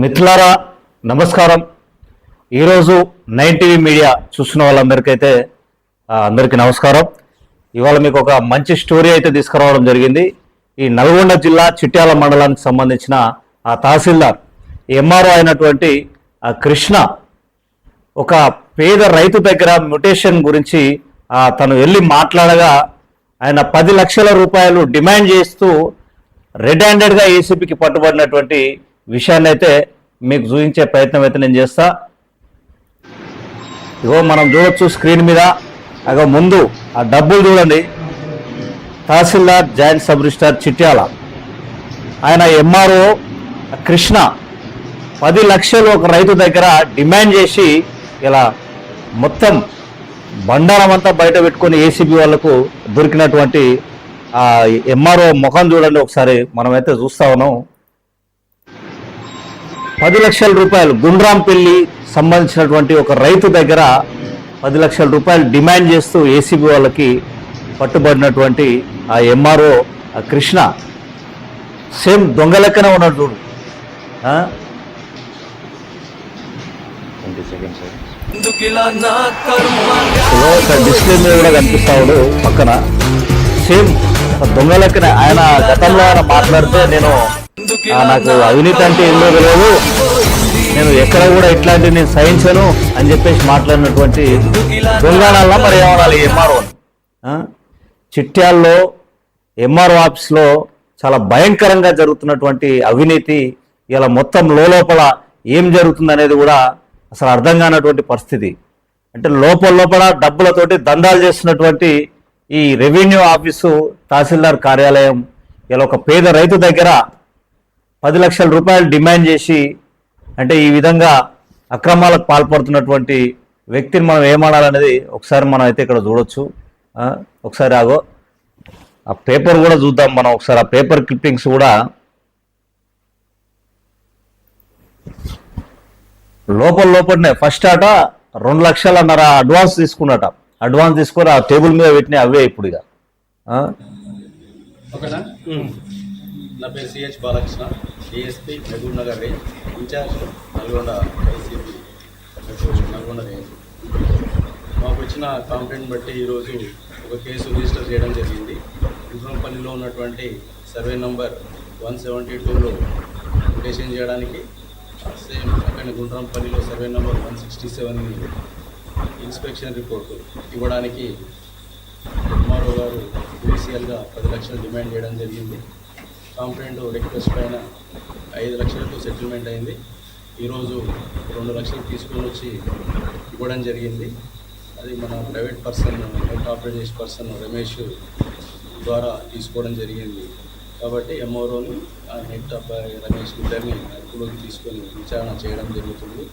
మిత్రులారా నమస్కారం. ఈరోజు నైన్ టీవీ మీడియా చూస్తున్న వాళ్ళందరికైతే అందరికీ నమస్కారం. ఇవాళ మీకు ఒక మంచి స్టోరీ అయితే తీసుకురావడం జరిగింది. ఈ నల్గొండ జిల్లా చిట్యాల మండలానికి సంబంధించిన ఆ తహసీల్దార్ ఎంఆర్ఓ అయినటువంటి ఆ కృష్ణ ఒక పేద రైతు దగ్గర మ్యుటేషన్ గురించి తను వెళ్ళి మాట్లాడగా ఆయన పది లక్షల రూపాయలు డిమాండ్ చేస్తూ రెడ్ హ్యాండెడ్గా ఏసీపీకి పట్టుబడినటువంటి విషయాన్ని అయితే మీకు చూపించే ప్రయత్నం అయితే నేను చేస్తా. ఇగో మనం చూడొచ్చు స్క్రీన్ మీద. అగో ముందు ఆ డబ్బులు చూడండి. Tahsildar joint sub registrar Chityala. ఆయన ఎంఆర్ఓ కృష్ణ. పది లక్షలు ఒక రైతు దగ్గర డిమాండ్ చేసి ఇలా మొత్తం బండారం అంతా బయట పెట్టుకొని ఏసీబీ వాళ్ళకు దొరికినటువంటి ఎంఆర్ఓ ముఖం చూడండి ఒకసారి. మనమైతే చూస్తా ఉన్నాం. పది లక్షల రూపాయలు గుండ్రాంపల్లి సంబంధించినటువంటి ఒక రైతు దగ్గర పది లక్షల రూపాయలు డిమాండ్ చేస్తూ ఏసీబీ వాళ్ళకి పట్టుబడినటువంటి ఆ ఎంఆర్ఓ కృష్ణ. సేమ్ దొంగ లెక్కనే ఉన్నాడు చూడు. ఆ? డిస్ప్లే మీద కూడా కనిపిస్తా ఉన్నాడు పక్కన. సేమ్ దొంగ లెక్కనే ఆయన గతంలో ఆయన మాట్లాడితే నేను ఆ, నాకు అవినీతి అంటే ఏమో తెలియదు. నేను ఎక్కడ కూడా ఇట్లాంటి నేను సహించను అని చెప్పేసి మాట్లాడినటువంటి దొంగనాల మరి ఏమనాలి? ఎంఆర్ఓ చిట్యాల్లో ఎంఆర్ఓ ఆఫీస్లో చాలా భయంకరంగా జరుగుతున్నటువంటి అవినీతి ఇలా మొత్తం లోపల ఏం జరుగుతుంది అనేది కూడా అసలు అర్థం కానటువంటి పరిస్థితి. అంటే లోపల లోపల డబ్బులతోటి దందాలు చేస్తున్నటువంటి ఈ రెవెన్యూ ఆఫీసు తహసీల్దార్ కార్యాలయం ఇలా ఒక పేద రైతు దగ్గర పది లక్షల రూపాయలు డిమాండ్ చేసి అంటే ఈ విధంగా అక్రమాలకు పాల్పడుతున్నటువంటి వ్యక్తిని మనం ఏమాడాలనేది ఒకసారి మనం అయితే ఇక్కడ చూడొచ్చు. ఆ, ఒకసారి ఆగో. ఆ పేపర్ కూడా చూద్దాం మనం ఒకసారి. ఆ పేపర్ క్లిప్పింగ్స్ కూడా లోపల లోపలనే. ఫస్ట్ ఆట రెండు లక్షలన్నర అడ్వాన్స్ తీసుకున్నట. అడ్వాన్స్ తీసుకొని ఆ టేబుల్ మీద పెట్టిన అవే ఇప్పుడు ఇక. ఆ? ఓకేనా నా పేరు CH Balakrishna DSP Mahabub Nagar range in-charge Nalgonda ICP Nalgonda range మాకు వచ్చిన కంప్లైంట్ బట్టి ఈరోజు ఒక కేసు రిజిస్టర్ చేయడం జరిగింది. గుండ్రంపల్లిలో ఉన్నటువంటి సర్వే నంబర్ వన్ సెవెంటీ టూలో అప్లికేషన్ చేయడానికి సేమ్ అక్కడ గుండ్రంపల్లిలో survey number one sixty seven inspection report ఇవ్వడానికి కుమారు గారు జుడిషియల్గా పది లక్షలు డిమాండ్ చేయడం జరిగింది. కాంప్లైంట్ రిక్వెస్ట్ పైన ఐదు లక్షలకు సెటిల్మెంట్ అయింది. ఈరోజు రెండు లక్షలు తీసుకొని వచ్చి ఇవ్వడం జరిగింది. అది మన ప్రైవేట్ పర్సన్ నెట్ ఆపరేట్ చేసే పర్సన్ రమేష్ ద్వారా తీసుకోవడం జరిగింది. కాబట్టి ఎంఆర్ఓని నెట్ అబ్బాయి రమేష్ ఇద్దరిని అదుపులోకి తీసుకొని విచారణ చేయడం జరుగుతుంది.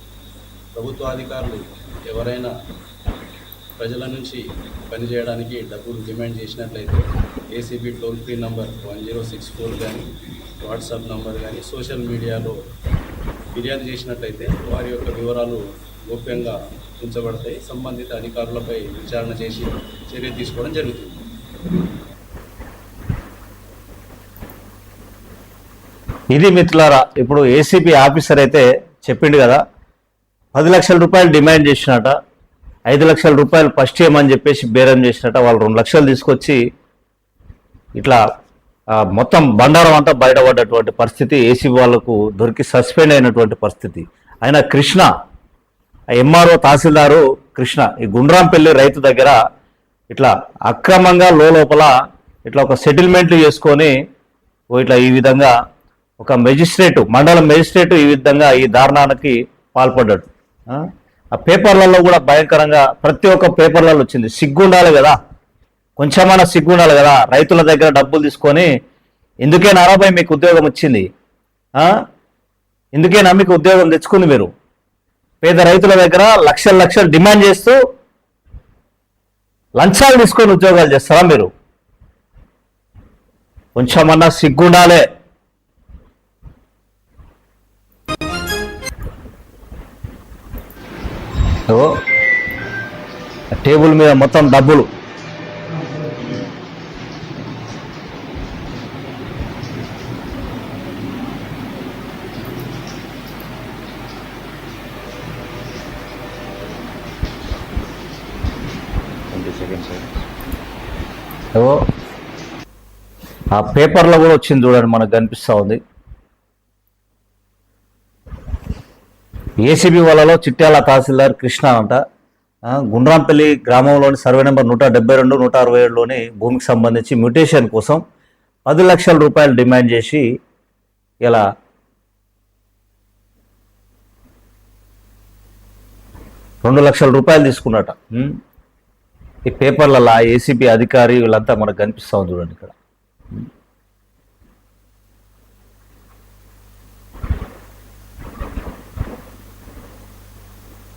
ప్రభుత్వాధికారులు ఎవరైనా ప్రజల నుంచి పనిచేయడానికి డబ్బులు డిమాండ్ చేసినట్లయితే ACB toll free number one zero six four కానీ వాట్సాప్ నంబర్ కానీ సోషల్ మీడియాలో ఫిర్యాదు చేసినట్లయితే వారి యొక్క వివరాలు గోప్యంగా ఉంచబడతాయి. సంబంధిత అధికారులపై విచారణ చేసి చర్య తీసుకోవడం జరుగుతుంది. ఇది మిత్రులారా ఇప్పుడు ఏసీపీ ఆఫీసర్ అయితే చెప్పిండు కదా పది లక్షల రూపాయలు డిమాండ్ చేసినట. ఐదు లక్షల రూపాయలు ఫస్ట్ ఇవ్వమని చెప్పేసి బేరం చేసినట్ట వాళ్ళు రెండు లక్షలు తీసుకొచ్చి ఇట్లా మొత్తం బండారం అంతా బయటపడ్డటువంటి పరిస్థితి ఏసీ వాళ్ళకు దొరికి సస్పెండ్ అయినటువంటి పరిస్థితి. ఆయన కృష్ణ ఎంఆర్ఓ తహసీల్దారు కృష్ణ ఈ గుండ్రాంపల్లి రైతు దగ్గర ఇట్లా అక్రమంగా లోపల ఇట్లా ఒక సెటిల్మెంట్లు చేసుకొని ఇట్లా ఈ విధంగా ఒక మెజిస్ట్రేటు మండల మెజిస్ట్రేటు ఈ విధంగా ఈ దారుణానికి పాల్పడ్డాడు. ఆ? పేపర్లలో కూడా భయంకరంగా ప్రతి ఒక్క పేపర్లలో వచ్చింది. సిగ్గుండాలి కదా. కొంచెమైనా సిగ్గుండాలి కదా. రైతుల దగ్గర డబ్బులు తీసుకొని ఎందుకే నారాబాయ్ మీకు ఉద్యోగం వచ్చింది? ఆ? ఎందుకేనా మీకు ఉద్యోగం తెచ్చుకుంది మీరు? పేద రైతుల దగ్గర లక్షల లక్షలు డిమాండ్ చేస్తూ లంచాలు తీసుకొని ఉద్యోగాలు చేస్తారా మీరు? కొంచెమన్నా సిగ్గుండాలే. టేబుల్ మీద మొత్తం డబ్బులు. ఆ పేపర్లో కూడా వచ్చింది చూడండి మనకు కనిపిస్తూ ఉంది. ఏసీబీ వాళ్ళలో చిట్యాల తహసీల్దార్ కృష్ణ అంట. గుండ్రాంపల్లి గ్రామంలోని సర్వే నెంబర్ నూట డెబ్బై రెండు నూట అరవై ఏడులోని భూమికి సంబంధించి మ్యూటేషన్ కోసం పది లక్షల రూపాయలు డిమాండ్ చేసి ఇలా రెండు లక్షల రూపాయలు తీసుకున్నట. ఈ పేపర్లలో ఏసీబీ అధికారి వీళ్ళంతా మనకు కనిపిస్తూ ఉంది చూడండి ఇక్కడ.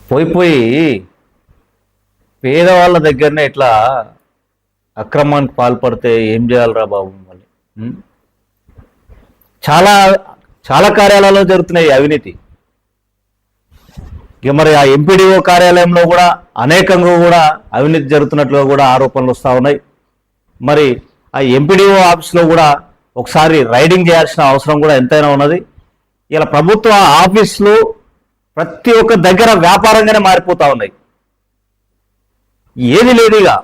పోయిపోయి పేదవాళ్ళ దగ్గరనే ఇట్లా అక్రమానికి పాల్పడితే ఏం చేయాలరా బాబు మళ్ళీ? చాలా చాలా కార్యాలయాల్లో జరుగుతున్నాయి అవినీతి. ఇక మరి ఆ ఎంపీడీఓ కార్యాలయంలో కూడా అనేకంగా కూడా అవినీతి జరుగుతున్నట్లుగా కూడా ఆరోపణలు వస్తూ ఉన్నాయి. మరి ఆ ఎంపీడీఓ ఆఫీస్లో కూడా ఒకసారి రైడింగ్ చేయాల్సిన అవసరం కూడా ఎంతైనా ఉన్నది. ఇలా ప్రభుత్వ ఆఫీసులు ప్రతి ఒక్క దగ్గర వ్యాపారంగానే మారిపోతా ఉన్నాయి. ఏది లేదు ఇక.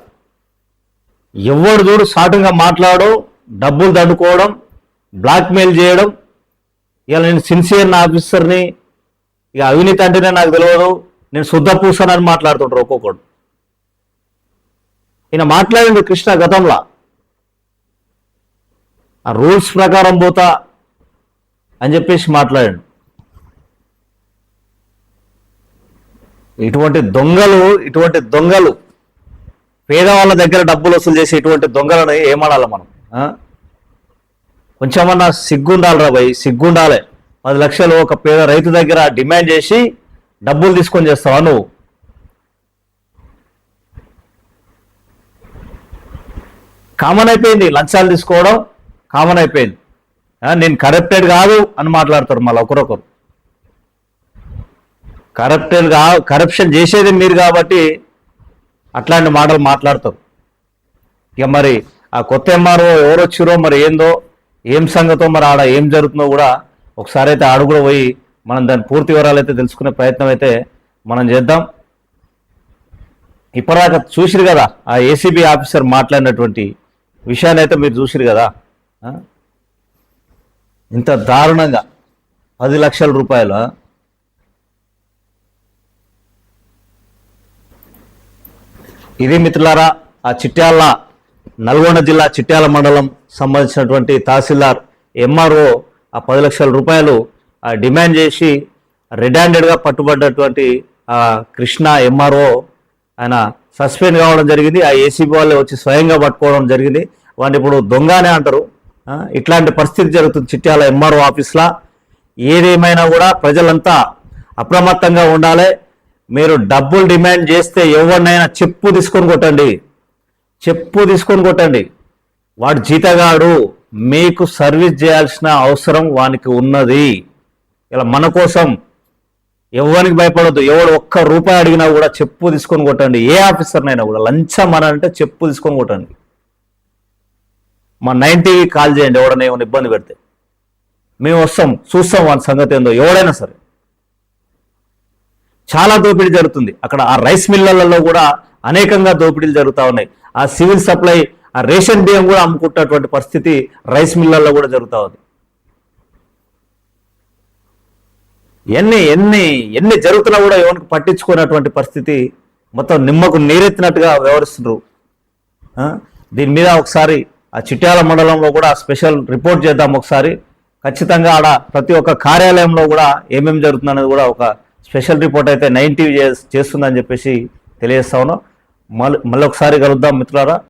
ఎవడు చూడు సాటుగా మాట్లాడడం డబ్బులు దండుకోవడం బ్లాక్మెయిల్ చేయడం ఇలా నేను సిన్సియర్ నా ఆఫీసర్ని ఇక అవినీతి అంటేనే నాకు తెలియదు నేను శుద్ధ పూసానని మాట్లాడుతుంటారు ఒక్కొక్కడు. ఈయన మాట్లాడింది కృష్ణ గతంలో. ఆ రూల్స్ ప్రకారం పోతా అని చెప్పేసి మాట్లాడాడు. ఇటువంటి దొంగలు ఇటువంటి దొంగలు పేదవాళ్ళ దగ్గర డబ్బులు వసూలు చేసే ఇటువంటి దొంగలను ఏమాడాలి మనం ఆ? కొంచెమన్నా సిగ్గుండాలిరా భయ్ సిగ్గుండాలి. పది లక్షలు ఒక పేద రైతు దగ్గర డిమాండ్ చేసి డబ్బులు తీసుకొని చేస్తావా నువ్వు? కామన్ అయిపోయింది లంచాలు తీసుకోవడం కామన్ అయిపోయింది. నేను కరప్టెడ్ కాదు అని మాట్లాడతారు మళ్ళీ ఒకరొకరు. కరప్టెడ్ కరప్షన్ చేసేది మీరు కాబట్టి అట్లాంటి మాటలు మాట్లాడతారు. ఇక మరి ఆ కొత్త ఎంఆర్ఓ ఎవరు వచ్చిరో మరి ఏందో ఏం సంగతో మరి ఆడ ఏం జరుగుతుందో కూడా ఒకసారి అయితే ఆడు కూడా పోయి మనం దాని పూర్తి వివరాలు అయితే తెలుసుకునే ప్రయత్నం అయితే మనం చేద్దాం. ఇప్పటిదాకా చూసిరు కదా ఆ ఏసీబీ ఆఫీసర్ మాట్లాడినటువంటి విషయాన్ని అయితే మీరు చూసిరు కదా? ఇంత దారుణంగా పది లక్షల రూపాయలు ఆ? ఇది మిత్రులారా ఆ చిట్యాల నల్గొండ జిల్లా చిట్యాల మండలం సంబంధించినటువంటి తహసీల్దార్ ఎంఆర్ఓ ఆ పది లక్షల రూపాయలు ఆ డిమాండ్ చేసి రెడ్ హ్యాండెడ్గా పట్టుబడ్డటువంటి ఆ కృష్ణ ఎంఆర్ఓ ఆయన సస్పెండ్ కావడం జరిగింది. ఆ ఏసీబీ వాళ్ళే వచ్చి స్వయంగా పట్టుకోవడం జరిగింది. వాడిని ఇప్పుడు దొంగనే అంటారు. ఇట్లాంటి పరిస్థితి జరుగుతుంది చిట్యాల ఎంఆర్ఓ ఆఫీస్లో. ఏదేమైనా కూడా ప్రజలంతా అప్రమత్తంగా ఉండాలి. మీరు డబ్బులు డిమాండ్ చేస్తే ఎవరినైనా చెప్పు తీసుకొని కొట్టండి. చెప్పు తీసుకొని కొట్టండి. వాడు జీతగాడు మీకు సర్వీస్ చేయాల్సిన అవసరం వానికి ఉన్నది. ఇలా మన కోసం ఎవరికి భయపడద్దు. ఎవడు ఒక్క రూపాయి అడిగినా కూడా చెప్పు తీసుకొని కొట్టండి. ఏ ఆఫీసర్నైనా కూడా లంచం అని అంటే చెప్పు తీసుకొని కొట్టండి. మా నైన్టీకి కాల్ చేయండి ఎవడన్నా ఏమైనా ఇబ్బంది పెడితే. మేము వస్తాం చూస్తాం వాని సంగతి ఏందో ఎవడైనా సరే. చాలా దోపిడీ జరుగుతుంది. అక్కడ ఆ రైస్ మిల్లలలో కూడా అనేకంగా దోపిడీలు జరుగుతూ ఉన్నాయి. ఆ సివిల్ సప్లై ఆ రేషన్ బియ్యం కూడా అమ్ముకుంటున్నటువంటి పరిస్థితి రైస్ మిల్లల్లో కూడా జరుగుతూ ఉంది. ఎన్ని ఎన్ని ఎన్ని జరుగుతున్నా కూడా ఎవరికి పట్టించుకున్నటువంటి పరిస్థితి మొత్తం నిమ్మకు నీరెత్తినట్టుగా వ్యవహరిస్తున్నారు. దీని మీద ఒకసారి ఆ చిట్యాల మండలంలో కూడా స్పెషల్ రిపోర్ట్ చేద్దాం ఒకసారి. ఖచ్చితంగా ఆడ ప్రతి ఒక్క కార్యాలయంలో కూడా ఏమేమి జరుగుతుందనేది కూడా ఒక స్పెషల్ రిపోర్ట్ అయితే నైన్టీ చేస్తుందని చెప్పేసి తెలియజేస్తా ఉన్నాం. మళ్ళీ మళ్ళీ ఒకసారి కలుద్దాం మిత్రులారా.